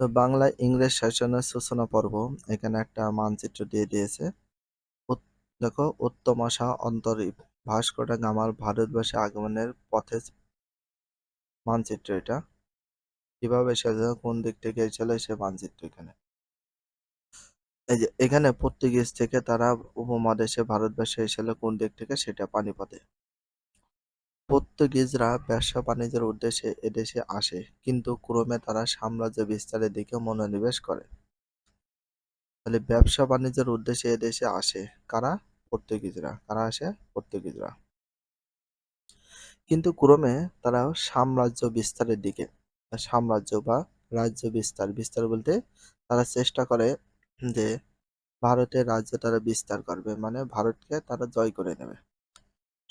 তো বাংলায় ইংরেজ শাসনের সূচনা পর্ব, এখানে একটা মানচিত্র দিয়ে দিয়েছে। দেখো উত্তমাশা অন্তরীপ ভাস্কর গামার ভারতবর্ষে আগমনের পথে মানচিত্র এটা। কীভাবে এসেছে কোন দিক থেকে এসেছিল সে মানচিত্র এখানে। এই যে, এখানে পর্তুগিজ থেকে তারা উপমহাদেশে ভারতবর্ষে এসেছিল কোন দিক থেকে? সেটা পানিপথে। পর্তুগিজরা ব্যবসা বাণিজ্যের উদ্দেশ্যে এদেশে আসে, কিন্তু ক্রমে তারা সাম্রাজ্য বিস্তারের দিকে মনোনিবেশ করে। তাহলে ব্যবসা বাণিজ্যের উদ্দেশ্যে এদেশে আসে কারা? পর্তুগিজরা কারা আসে? পর্তুগিজরা কিন্তু ক্রমে তারা সাম্রাজ্য বিস্তারের দিকে, সাম্রাজ্য বা রাজ্য বিস্তার বিস্তার বলতে তারা চেষ্টা করে যে ভারতের রাজ্য তারা বিস্তার করবে মানে ভারতকে তারা জয় করে নেবে।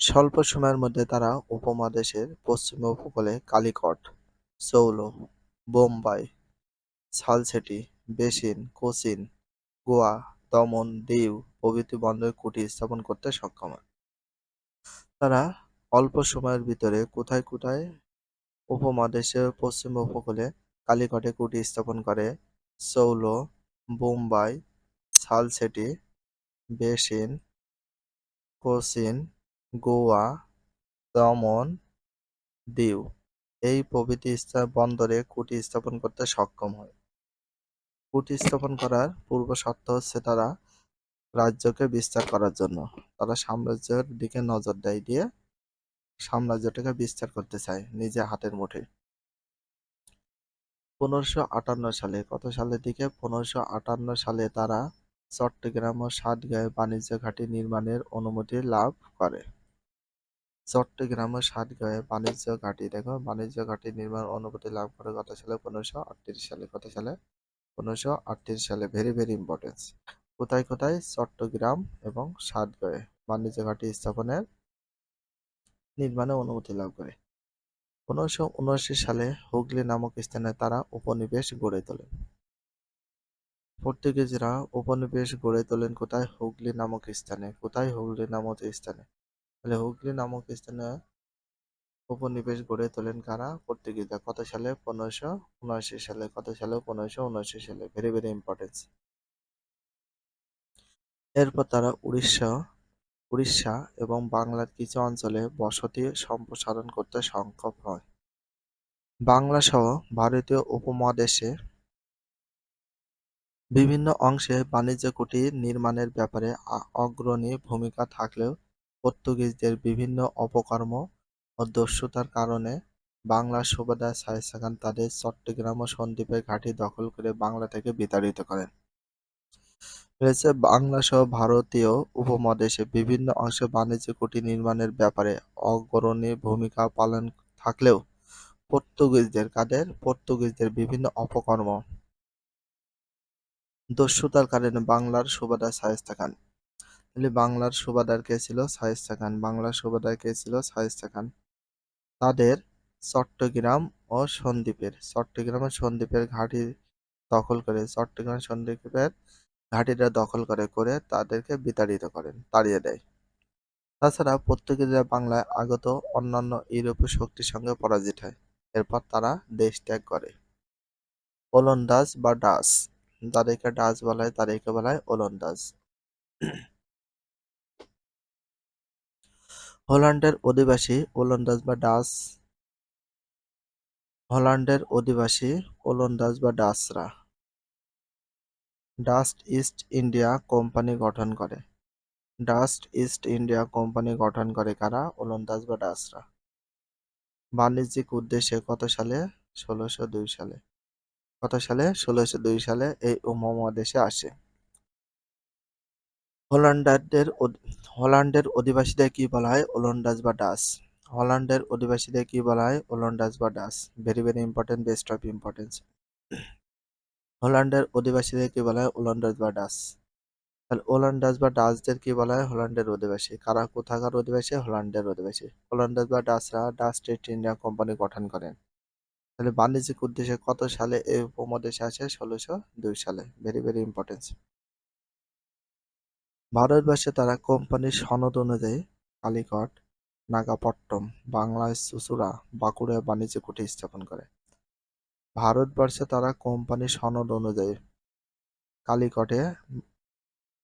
স্বল্প সময়ের মধ্যে তারা উপমহাদেশের পশ্চিম উপকূলে কালিকট সৌল বোম্বাই, সালসেটি, বেসিন কোচিন গোয়া, দমন, দিউ প্রভৃতি বন্দরে কুঠি স্থাপন করতে সক্ষম হয়। তারা অল্প সময়ের ভিতরে কোথায় কোথায় উপমহাদেশের পশ্চিম উপকূলে কালিকটে কুটি স্থাপন করে সৌল বোম্বাই, সালসেটি, বেসিন কোচিন গোয়া, দমন, দিউ এই প্রভৃতি স্থান বন্দরে কুটি স্থাপন করতে সক্ষম হয়। কুটি স্থাপন করার পূর্ব শর্ত হচ্ছে তারা রাজ্যকে বিস্তার করার জন্য। তারা সাম্রাজ্যের দিকে নজর দেয় দিয়ে সাম্রাজ্যটাকে বিস্তার করতে চায় নিজে হাতের মুঠে। পনেরোশো আটান্ন সালে, কত সালের দিকে? পনেরোশো আটান্ন সালে তারা চট্টগ্রাম ও সাতগাঁয়ে বাণিজ্য ঘাঁটি নির্মাণের অনুমতি লাভ করে। চট্টগ্রাম ও সাতগাঁয়ে বাণিজ্য ঘাঁটি। দেখো, বাণিজ্য ঘাঁটি নির্মাণ অনুমতি লাভ করে কত সালে পনেরোশো আটত্রিশ সালে কত সালে পনেরোশো আটত্রিশ সালে ভেরি ভেরি ইম্পর্টেন্স কোথায় কোথায়? চট্টগ্রাম এবং সাতগাঁয়ে বাণিজ্য ঘাঁটি স্থাপনের নির্মাণে অনুমতি লাভ করে। পনেরোশো উনআশি সালে হুগলি নামক স্থানে তারা উপনিবেশ গড়ে তোলেন। পর্তুগিজরা উপনিবেশ গড়ে তোলেন কোথায়? হুগলি নামক স্থানে। কোথায়? হুগলি নামক স্থানে। তাহলে হুগলি নামক স্থানে উপনিবেশ গড়ে তোলেন কারা? পর্তুগিজরা। কত সালে? পনেরোশো উনআশি সালে। কত সালে? পনেরোশো উনআশি সালে। ভেরি ভেরি ইম্পর্টেন্স এরপর তারা উড়িষ্যা উড়িষ্যা এবং বাংলার কিছু অঞ্চলে বসতি সম্প্রসারণ করতে সক্ষম হয়। বাংলা সহ ভারতীয় উপমহাদেশে বিভিন্ন অংশে বাণিজ্য কুটির নির্মাণের ব্যাপারে অগ্রণী ভূমিকা থাকলেও পর্তুগিজদের বিভিন্ন অপকর্ম ও দস্যুতার কারণে বাংলার সুবাদার শায়েস্তা খান তাদের চট্টগ্রাম ও সন্দ্বীপের ঘাঁটি দখল করে বাংলা থেকে বিতাড়িত করেন। রয়েছে বাংলা সহ ভারতীয় উপমহাদেশে বিভিন্ন অংশে বাণিজ্য কুটি নির্মাণের ব্যাপারে অগ্রণী ভূমিকা পালন থাকলেও পর্তুগিজদের কাদের, পর্তুগিজদের বিভিন্ন অপকর্ম দস্যুতার কারণে বাংলার সুবাদার শায়েস্তা খান বাংলার সুবাদার কে ছিল? শায়েস্তা খান। বাংলার সুবাদার কে ছিল? শায়েস্তা খান। তাদের চট্টগ্রাম ও সন্দ্বীপের চট্টগ্রাম ও সন্দ্বীপের ঘাঁটি দখল করে, চট্টগ্রাম সন্দ্বীপের ঘাঁটিটা দখল করে করে তাদেরকে বিতাড়িত করেন, তাড়িয়ে দেয়। তাছাড়া পর্তুগিজরা বাংলায় আগত অন্যান্য ইউরোপীয় শক্তির সঙ্গে পরাজিত হয়। এরপর তারা দেশ ত্যাগ করে। ওলন্দাজ বা ডাচ, যাদেরকে ডাচ বলা হয় তাদেরকে বলা হয় ওলন্দাজ। হল্যান্ডের অধিবাসী ওলন্দাজ বা ডাচ, হল্যান্ডের অধিবাসী ওলন্দাজ বা ডাচরা। ডাস্ট ইস্ট ইন্ডিয়া কোম্পানি গঠন করে। ডাস্ট ইস্ট ইন্ডিয়া কোম্পানি গঠন করে কারা? ওলন্দাজ বা ডাচরা। বাণিজ্যিক উদ্দেশ্যে কত সালে? ষোলোশো দুই সালে। কত সালে? ষোলোশো দুই সালে এই উপমহাদেশে আসে। হল্যান্ডারদের হল্যান্ডের অধিবাসীদের কি বলা হয়? ওলন্দাজ বা ডাস হল্যান্ডের অধিবাসীদের কি বলা হয়? ওলন্দাজ বা Dutch very very important best of importance হল্যান্ডের অধিবাসীদের কি বলা হয়? ওলন্দাজ বা ডাস তাহলে ওলন্দাজ বা ডাচদের কি বলা হয়? হল্যান্ডের অধিবাসী। কারা, কোথাকার অধিবাসী? হল্যান্ডের অধিবাসী। ওলন্দাজ বা ডাচরা ডাচ ইস্ট ইন্ডিয়া কোম্পানি গঠন করেন। তাহলে বাণিজ্যিক উদ্দেশ্যে কত সালে এই উপমহাদেশে আসে? ষোলোশো দুই সালে। ভেরি ভেরি ইম্পর্টেন্স ভারতবর্ষে তারা কোম্পানির সনদ অনুযায়ী কালিকট নাগাপট্টম বাংলায় চুঁচুড়া বাঁকুড়ায় বাণিজ্য কুঠি স্থাপন করে। ভারতবর্ষে তারা কোম্পানির সনদ অনুযায়ী কালিকটে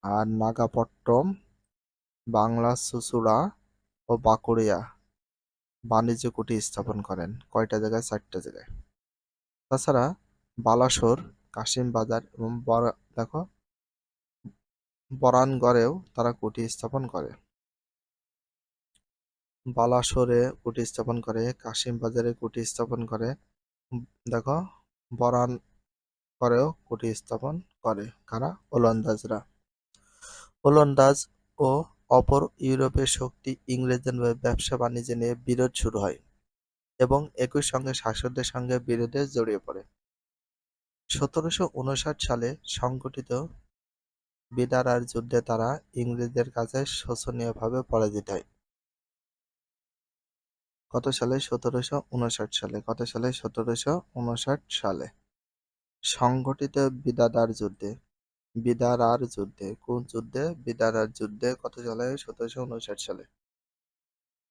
আর নাগাপট্টম বাংলা চুচুড়া ও বাঁকুড়িয়া বাণিজ্য কুটি স্থাপন করেন কয়টা জায়গায়? চারটা জায়গায়। তাছাড়া বালাসোর কাশিম বাজার এবং দেখো বরানগড়েও তারা কুটি স্থাপন করে। বালাসোরে কুটি স্থাপন করে কাশিম বাজারে কুটি স্থাপন করে, দেখো, বরান করেও কুটি স্থাপন করে কারা? ওলন্দাজরা। ওলন্দাজ ও অপর ইউরোপের শক্তি ইংরেজদের ব্যবসা বাণিজ্য নিয়ে বিরোধ শুরু হয় এবং একই সঙ্গে শাসকদের সঙ্গে বিরোধে জড়িয়ে পড়ে। সতেরোশো উনষাট সালে সংগঠিত বিদারার যুদ্ধে তারা ইংরেজদের কাছে শোচনীয়ভাবে পরাজিত হয়। কত সালে? সতেরোশো উনষাট সালে। কত সালে? সতেরোশো উনষাট সালে। সংগঠিত বিদাদার যুদ্ধে। বিদারার যুদ্ধে। কোন যুদ্ধে? বিদারার যুদ্ধে কত সালে? সতেরোশো উনষাট সালে।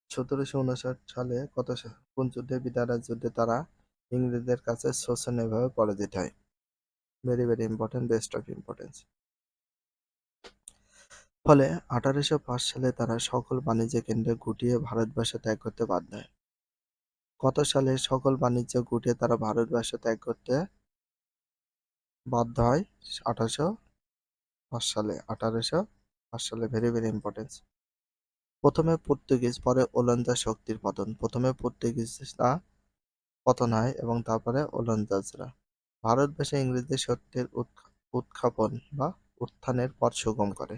সতেরোশো উনষাট সালে কত কোন যুদ্ধে? বিদারার যুদ্ধে তারা ইংরেজদের কাছে শোচনীয়ভাবে পরাজিত হয়। Very very important best of importance ফলে আঠারোশো পাঁচ সালে তারা সকল বাণিজ্য কেন্দ্র গুটিয়ে ভারতবর্ষ ত্যাগ করতে বাধ্য হয়। কত সালে সকল বাণিজ্য গুটিয়ে তারা ভারতবর্ষ ত্যাগ করতে বাধ্য হয়? আঠারোশো পাঁচ সালে, আঠারোশো পাঁচ সালে ভেরি ভেরি ইম্পর্টেন্স প্রথমে পর্তুগিজ, পরে ওলন্দাজ শক্তির পতন। প্রথমে পর্তুগিজরা পতন হয় এবং তারপরে ওলন্দাজরা। ভারতবর্ষে ইংরেজদের সত্যের উৎখা- উৎখাপন বা উত্থানের পথ সুগম করে।